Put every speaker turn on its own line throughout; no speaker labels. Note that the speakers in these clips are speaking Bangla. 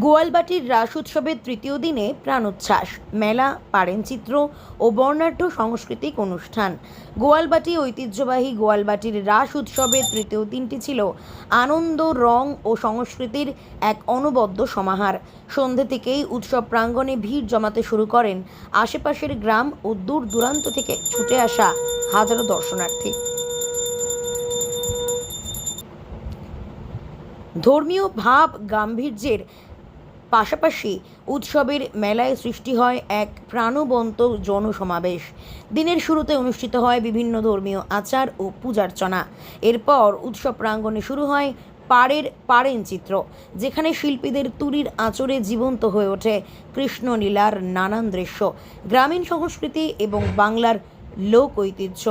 গোয়ালবাটির রাস উৎসবের তৃতীয় দিনে প্রাণোচ্ছ্বাস, মেলা পারেনচিত্র ও বর্ণাঢ্য সাংস্কৃতিক অনুষ্ঠান। গোয়ালবাটি ঐতিহ্যবাহী গোয়ালবাটির রাস উৎসবের তৃতীয় দিনটি ছিল আনন্দ, রং ও সংস্কৃতির এক অনবদ্য সমাহার। সন্ধে থেকেই উৎসব প্রাঙ্গণে ভিড় জমাতে শুরু করেন আশেপাশের গ্রাম ও দূর দূরান্ত থেকে ছুটে আসা হাজারো দর্শনার্থী। ধর্মীয় ভাব গাম্ভীর্যের পাশাপাশি উৎসবের মেলায় সৃষ্টি হয় এক প্রাণবন্ত জনসমাবেশ। দিনের শুরুতে অনুষ্ঠিত হয় বিভিন্ন ধর্মীয় আচার ও পূজার্চনা। এরপর উৎসব প্রাঙ্গণে শুরু হয় পাড়ের পাড়েন চিত্র, যেখানে শিল্পীদের তুরির আঁচড়ে জীবন্ত হয়ে ওঠে কৃষ্ণলীলার নানান দৃশ্য। গ্রামীণ সংস্কৃতি এবং বাংলার লোক ঐতিহ্য।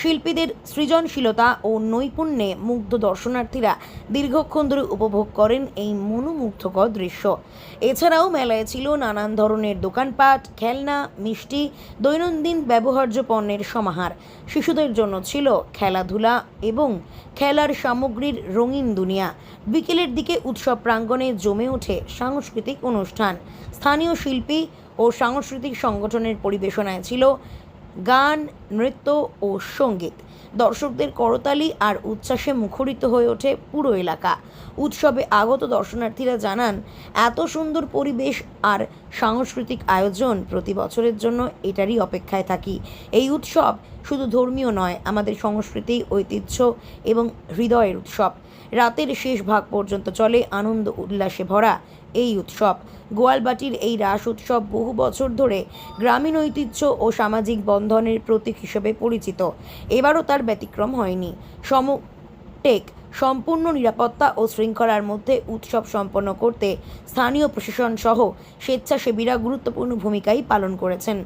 শিল্পীদের সৃজনশীলতা ও নৈপুণ্যে মুগ্ধ দর্শনার্থীরা দীর্ঘক্ষণ ধরে উপভোগ করেন এই মনোমুগ্ধকর দৃশ্য। এছাড়াও মেলায় ছিল নানান ধরনের দোকানপাট, খেলনা, মিষ্টি, দৈনন্দিন ব্যবহার্য পণ্যের সমাহার। শিশুদের জন্য ছিল খেলাধুলা এবং খেলার সামগ্রীর রঙিন দুনিয়া। বিকেলের দিকে উৎসব প্রাঙ্গণে জমে ওঠে সাংস্কৃতিক অনুষ্ঠান। স্থানীয় শিল্পী ও সাংস্কৃতিক সংগঠনের পরিবেশনায় ছিল গান, নৃত্য ও সংগীত। দর্শকদের করতালি আর উচ্ছ্বাসে মুখরিত হয়ে ওঠে পুরো এলাকা। উৎসবে আগত দর্শনার্থীরা জানান, এত সুন্দর পরিবেশ আর সাংস্কৃতিক আয়োজন প্রতি বছরের জন্য এটারই অপেক্ষায় থাকি। এই উৎসব শুধু ধর্মীয় নয়, আমাদের সংস্কৃতি, ঐতিহ্য এবং হৃদয়ের উৎসব। রাতের শেষ ভাগ পর্যন্ত চলে আনন্দ উল্লাসে ভরা এই উৎসব। গোয়ালবাটির এই রাস উৎসব বহু বছর ধরে গ্রামীণ ঐতিহ্য ও সামাজিক বন্ধনের প্রতীক হিসেবে পরিচিত। এবারও তার ব্যতিক্রম হয়নি। সমটেক সম্পূর্ণ নিরাপত্তা ও শৃঙ্খলার মধ্যে উৎসব সম্পন্ন করতে স্থানীয় প্রশাসন সহ স্বেচ্ছাসেবীরা গুরুত্বপূর্ণ ভূমিকাই পালন করেছেন।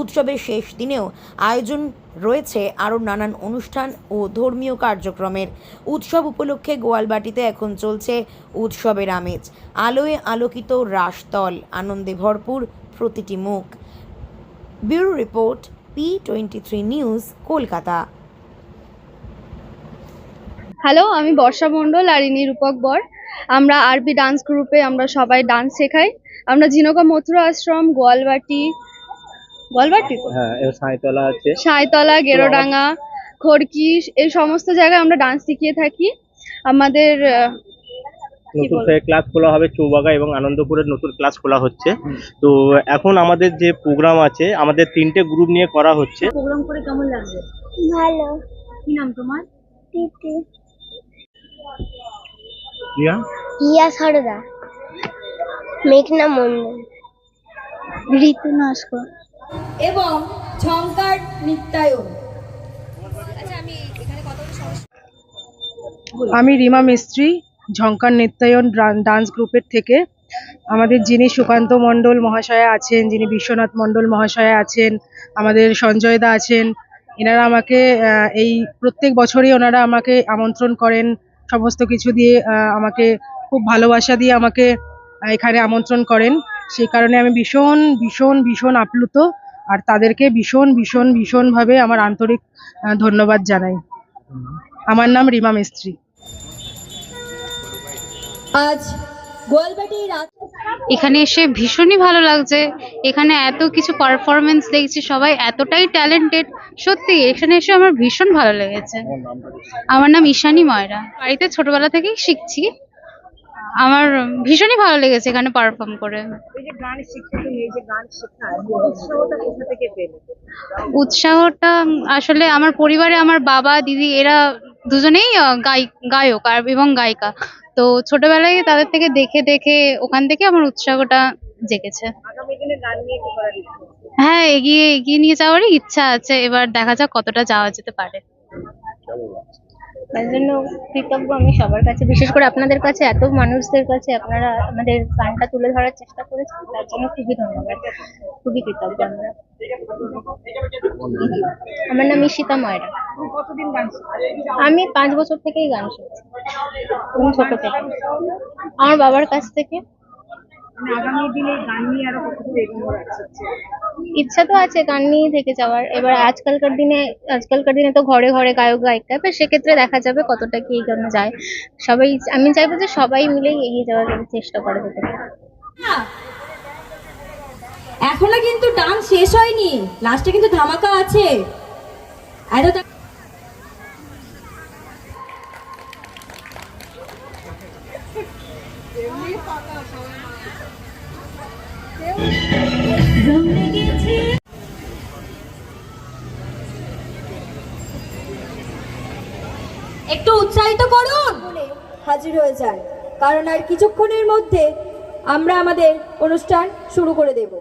উৎসবের শেষ দিনেও আয়োজন রয়েছে আরও নানান অনুষ্ঠান ও ধর্মীয় কার্যক্রমের। উৎসব উপলক্ষে গোয়ালবাটিতে এখন চলছে উৎসবের আমেজ। আলোয় আলোকিত রাসতল, আনন্দে ভরপুর প্রতিটি মুখ। Bureau report, P twenty three news, Kolkata.
Hello আমি বর্ষা মণ্ডল আর ইনি রূপক বর। আমরা আরবি ডান্স গ্রুপে আমরা সবাই ডান্স শেখাই। আমরা ঝিনকা মথুরা আশ্রম গোয়ালবাটি। গোয়ালবাটি তো?
হ্যাঁ সাঁইতলা আছে।
সাঁইতলা গেরোডাঙ্গা খড়কি এই সমস্ত জায়গায় আমরা ডান্স শিখিয়ে থাকি। আমাদের
নতুন ক্লাস খোলা হবে চৌবাগা এবং আনন্দপুরের নতুন ক্লাস খোলা হচ্ছে। তো এখন আমাদের যে প্রোগ্রাম আছে আমাদের তিনটে গ্রুপ নিয়ে করা হচ্ছে।
প্রোগ্রাম করে কেমন লাগবে?
ভালো।
কি নাম তোমার?
প্রীতি
রিয়া
হিয়া সরদা। মেঘনা মন্ডল ঋতু নস্কর
এবং ঝঙ্কার নৃত্যায়ন।
আমি রিমা মিস্ত্রি ঝঙ্কার নিত্যায়ন ডান্স গ্রুপের থেকে। আমাদের যিনি সুকান্ত মণ্ডল মহাশয়া আছেন যিনি বিশ্বনাথ মণ্ডল মহাশয়া আছেন আমাদের সঞ্জয় দা আছেন এনারা আমাকে আহ, এই প্রত্যেক বছরই ওনারা আমাকে আমন্ত্রণ করেন। সমস্ত কিছু দিয়ে আমাকে খুব ভালোবাসা দিয়ে আমাকে এখানে আমন্ত্রণ করেন। সেই কারণে আমি ভীষণ ভীষণ ভীষণ আপ্লুত আর তাদেরকে ভীষণ ভীষণ, ভীষণভাবে আমার আন্তরিক ধন্যবাদ জানাই। আমার নাম রিমা মিস্ত্রি।
আজ
এখানে এসে ভীষণই ভালো লাগছে। এখানে এত কিছু পারফরমেন্স দেখছি সবাই এতটাই ট্যালেন্টেড সত্যি এখানে এসে আমার ভীষণ ভালো লেগেছে। আমার নাম ঈশানী ময়রা। বাড়িতে ছোটবেলা থেকেই শিখছি। আমার ভীষণই ভালো লেগেছে এখানে পারফর্ম করে।
এই যে গান শিখতে তুমি এই যে গান শেখা উৎসাহটা কোথা থেকে পেলে?
উৎসাহটা আসলে আমার পরিবারে আমার বাবা দিদি এরা দুজনেই গাই গায়ক আর এবং গায়িকা। তো ছোটবেলায় তাদের থেকে দেখে দেখে ওখান থেকে আমার উৎসাহটা জেগেছে।
আগামী দিনে গান নিয়ে কি করার ইচ্ছা? আছে?
হ্যাঁ এগিয়ে এগিয়ে নিয়ে যাওয়ারই ইচ্ছা আছে। এবার দেখা যাক কতটা যাওয়া যেতে পারে।
তার জন্য কৃতজ্ঞ আমি সবার কাছে, বিশেষ করে আপনাদের কাছে, এত মানুষদের কাছে আপনারা আমাদের গানটা তুলে ধরার চেষ্টা করেছেন, তার জন্য খুবই ধন্যবাদ, খুবই কৃতজ্ঞ আমরা। আমার নাম ঈশিতা ময়রা? আমি পাঁচ বছর থেকেই গান শুনছি ছোট থেকে। আমার বাবার কাছ থেকে।
মানে আগামী দিনে গান নিয়ে আরও আছে?
ইচ্ছা তো আছে গান নিয়েই থেকে যাওয়ার। এবার আজকালকার দিনে আজকালকার দিনে তো ঘরে ঘরে গায়ক গায়িকা, এবার সেক্ষেত্রে দেখা যাবে কতটা কি এগোনো যায়। সবাই, আমি চাইব যে সবাই মিলেই এগিয়ে যাওয়ার চেষ্টা করা যেতে পারে।
এখনও কিন্তু ডান্স শেষ হয়নি। লাস্টে কিন্তু ধামাকা আছে। এত একটু উৎসাহিত করুন। হাজির হয়ে যায়। কারণ আর কিছুক্ষণের মধ্যে আমরা আমাদের অনুষ্ঠান শুরু করে দেব।